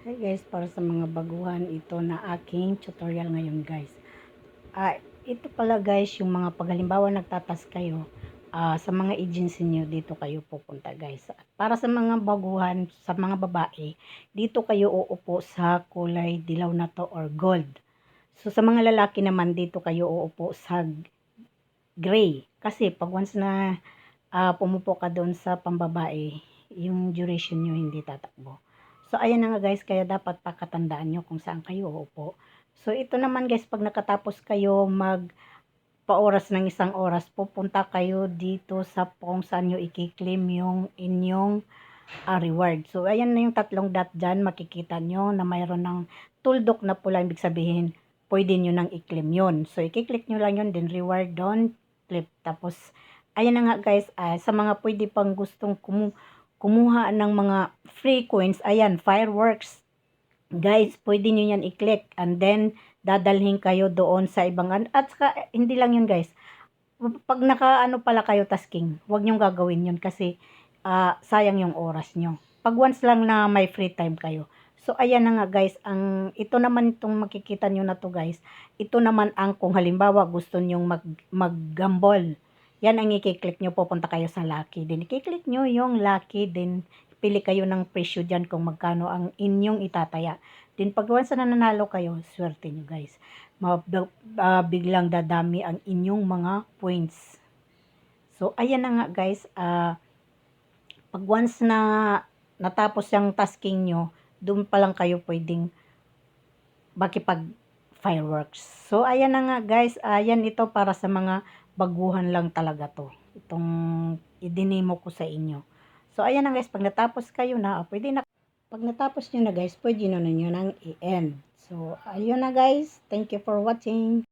Hi guys, para sa mga baguhan, ito na aking tutorial ngayon guys. Ah, ito pala guys, yung mga pag halimbawa nagtatas kayo, ah, sa mga agency niyo dito kayo pupunta guys. Para sa mga baguhan, sa mga babae, dito kayo uupo sa kulay dilaw na to or gold. So sa mga lalaki naman, dito kayo uupo sa gray. Kasi pag once na ah, pumupo ka doon sa pambabae, yung duration nyo hindi tatakbo. So, ayan na nga guys, kaya dapat pakatandaan nyo kung saan kayo uupo. So, ito naman guys, pag nakatapos kayo mag paoras ng isang oras, pupunta kayo dito sa kung saan nyo i-claim yung inyong ah, reward. So, ayan na yung tatlong dot dyan, makikita nyo na mayroon ng tuldok na pula, ibig sabihin, pwede nyo nang i-claim yun. So, i-click nyo lang yun, then reward doon, clip. Tapos, ayan na nga guys, ah, sa mga pwede pang gustong kumu kumuha ng mga free coins, ayan, fireworks. Guys, pwede nyo yan i-click and then dadalhin kayo doon sa ibang an- at saka, hindi lang yun guys. Pag naka ano pala kayo tasking, huwag nyo gagawin yun kasi ah, sayang yung oras nyo. Pag once lang na may free time kayo. So ayan na nga guys, ang ito naman itong makikita nyo na to guys. Ito naman ang kung halimbawa gusto nyong mag mag-gamble. Yan ang i-click nyo, pupunta kayo sa lucky. Then i-click nyo yung lucky, then pili kayo ng presyo dyan kung magkano ang inyong itataya. Then pag once na nanalo kayo, swerte nyo guys. Mab- ah, biglang dadami ang inyong mga points. So ayan na nga guys, ah pag once na natapos yung tasking nyo, doon pa lang kayo pwedeng makipag fireworks. So, ayan na nga guys, ayan ito para sa mga baguhan lang talaga to. Itong idinemo ko sa inyo. So, ayan na guys, pag natapos kayo na, ah, pwede na, pag natapos nyo na guys, pwede na ninyo nang i-end. So, ayun na guys, thank you for watching.